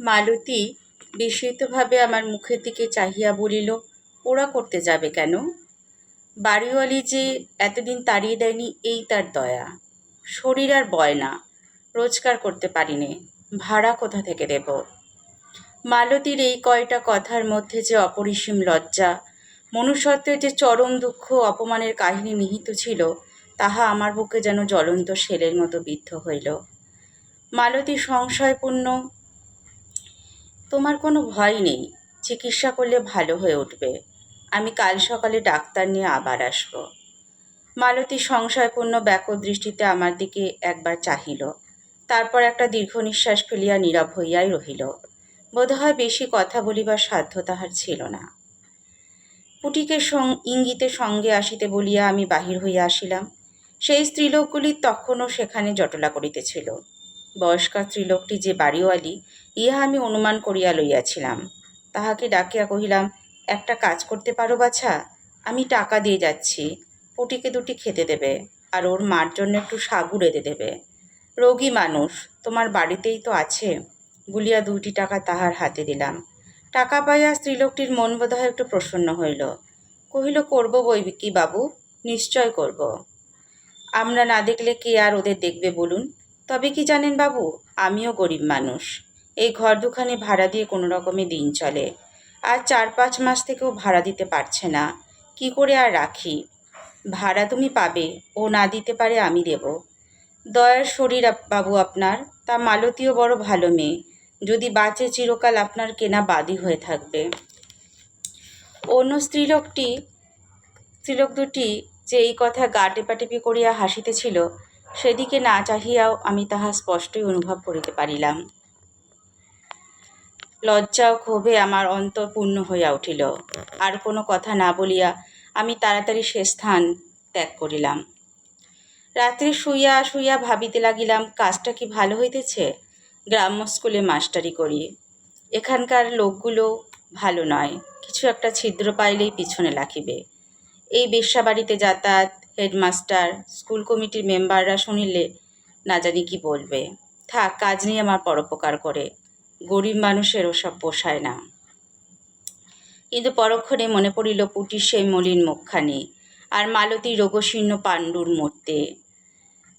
মালতী বিস্মিতভাবে আমার মুখের দিকে চাহিয়া বলিল, ওরা করতে যাবে কেন? বাড়িওয়ালি যে এতদিন তাড়িয়ে দেয়নি, এই তার দয়া। শরীর আর বয় না, রোজগার করতে পারিনে, ভাড়া কোথা থেকে দেব? মালতীর এই কয়টা কথার মধ্যে যে অপরিসীম লজ্জা, মনুষ্যত্বের যে চরম দুঃখ, অপমানের কাহিনী নিহিত ছিল, তাহা আমার বুকে যেন জ্বলন্ত শেলের মতো বিদ্ধ হইল। মালতী সংশয়পূর্ণ তোমার কোনো ভয় নেই। চিকিৎসা করলে ভালো হয়ে উঠবে। আমি কাল সকালে ডাক্তার নিয়ে আবার আসব। মালতী সংশয়পূর্ণ ব্যাকুল দৃষ্টিতে আমার দিকে একবার চাহিল। তারপর একটা দীর্ঘ নিঃশ্বাস ফেলিয়া নীরব হইয়াই রহিল। বোধহয় বেশি কথা বলিবার সাধ্য তাহার ছিল না। পুটিকে সং ইঙ্গিতে সঙ্গে আসিতে বলিয়া আমি বাহির হইয়া আসিলাম। সেই স্ত্রীলোকগুলি তখনও সেখানে জটলা করিতেছিল। বয়স্কা স্ত্রীলোকটি যে বাড়িওয়ালি, ইহা আমি অনুমান করিয়া লইয়াছিলাম। তাহাকে ডাকিয়া কহিলাম, একটা কাজ করতে পারো বাছা? আমি টাকা দিয়ে যাচ্ছি। পুটিকে দুটি খেতে দেবে, আর ওর মার জন্য একটু সাগু রেঁধে দেবে। রোগী মানুষ, তোমার বাড়িতেই তো আছে বলিয়া দুইটি টাকা তাহার হাতে দিলাম। টাকা পাইয়া স্ত্রীলোকটির মন বোধহয় একটু প্রসন্ন হইল। কহিল, করব বই কি বাবু, নিশ্চয় করব। আমরা না দেখলে কে আর ওদের দেখবে বলুন? তবে কি জানেন বাবু, আমিও গরিব মানুষ। এই ঘর দুখানে ভাড়া দিয়ে কোনো রকমে দিন চলে। আর চার পাঁচ মাস থেকেও ভাড়া দিতে পারছে না। কি করে আর রাখি? ভাড়া তুমি পাবে, ও না দিতে পারে আমি দেব। দয়ার শরীর বাবু আপনার, তা মালতীও বড় ভালো মেয়ে। যদি বাঁচে চিরকাল আপনার কেনা বাদী হয়ে থাকবে। অন্য স্ত্রীলোকটি স্ত্রীলোক দুটি যে এই কথা গা টেপাটেপি করিয়া হাসিতেছিল সেদিকে না চাহিয়াও আমি তাহা স্পষ্টই অনুভব করিতে পারিলাম। লজ্জা ও ক্ষোভে আমার অন্তর পূর্ণ হইয়া উঠিল। আর কোনো কথা না বলিয়া আমি তাড়াতাড়ি সে স্থান ত্যাগ করিলাম। রাত্রে শুইয়া শুইয়া ভাবিতে লাগিলাম, কাজটা কি ভালো হইতেছে? গ্রাম্য স্কুলে মাস্টারি করি। এখানকার লোকগুলো ভালো নয়। কিছু একটা ছিদ্র পাইলেই পিছনে লাখিবে। এই বেশ্যাবাড়িতে যাতায়াত হেডমাস্টার, স্কুল কমিটির মেম্বাররা শুনিলে না জানি কি বলবে। থাক, কাজ নিয়ে আমার পরোপকার করে। গরিব মানুষের ওসব পোষায় না। কিন্তু পরক্ষণে মনে পড়িল পুটির সেই মলিন মুখখানি আর মালতী রোগশীর্ণ পাণ্ডুর মূর্তে।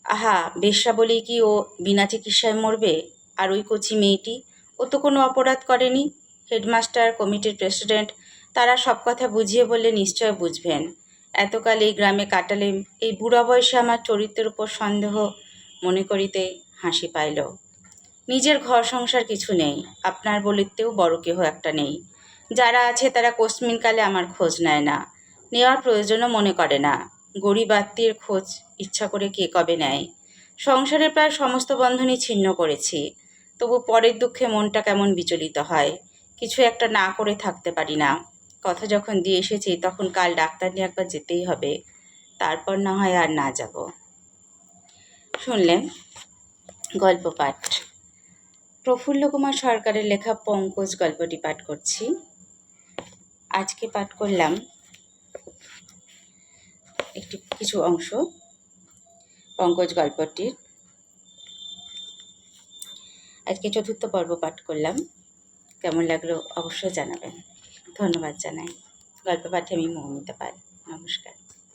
আহা, বেশ্যা বলেই কি ও বিনা চিকিৎসায় মরবে? আর ওই কচি মেয়েটি? ও তো কোনো অপরাধ করেনি। হেডমাস্টার, কমিটির প্রেসিডেন্ট, তারা সব কথা বুঝিয়ে বললে নিশ্চয় বুঝবেন। এতকাল এই গ্রামে কাটালে এই বুড়া বয়সে আমার চরিত্রের উপর সন্দেহ মনে করিতে হাসি পাইল। নিজের ঘর সংসার কিছু নেই, আপনার বলিতেও বড় কেহ একটা নেই। যারা আছে তারা কোসমিনকালে আমার খোঁজ নেয় না, নেওয়ার প্রয়োজনও মনে করে না। গরিব আত্মীয়ের খোঁজ ইচ্ছা করে কে কবে নেয়? সংসারের প্রায় সমস্ত বন্ধনই ছিন্ন করেছি, তবু পরের দুঃখে মনটা কেমন বিচলিত হয়, কিছু একটা না করে থাকতে পারি না। কথা যখন দিয়ে এসেছি, তখন কাল ডাক্তার নিয়ে একবার যেতেই হবে। তারপর না হয় আর না যাব। শুনলেন? গল্প পাঠ। প্রফুল্ল কুমার সরকারের লেখা পঙ্কজ গল্পটি পাঠ করছি। আজকে পাঠ করলাম একটি, কিছু অংশ পঙ্কজ গল্পটির। আজকে চতুর্থ পর্ব পাঠ করলাম। কেমন লাগল অবশ্যই জানাবেন। ধন্যবাদ জানাই। গল্প পাঠে আমি মৌমিতা পাল। নমস্কার।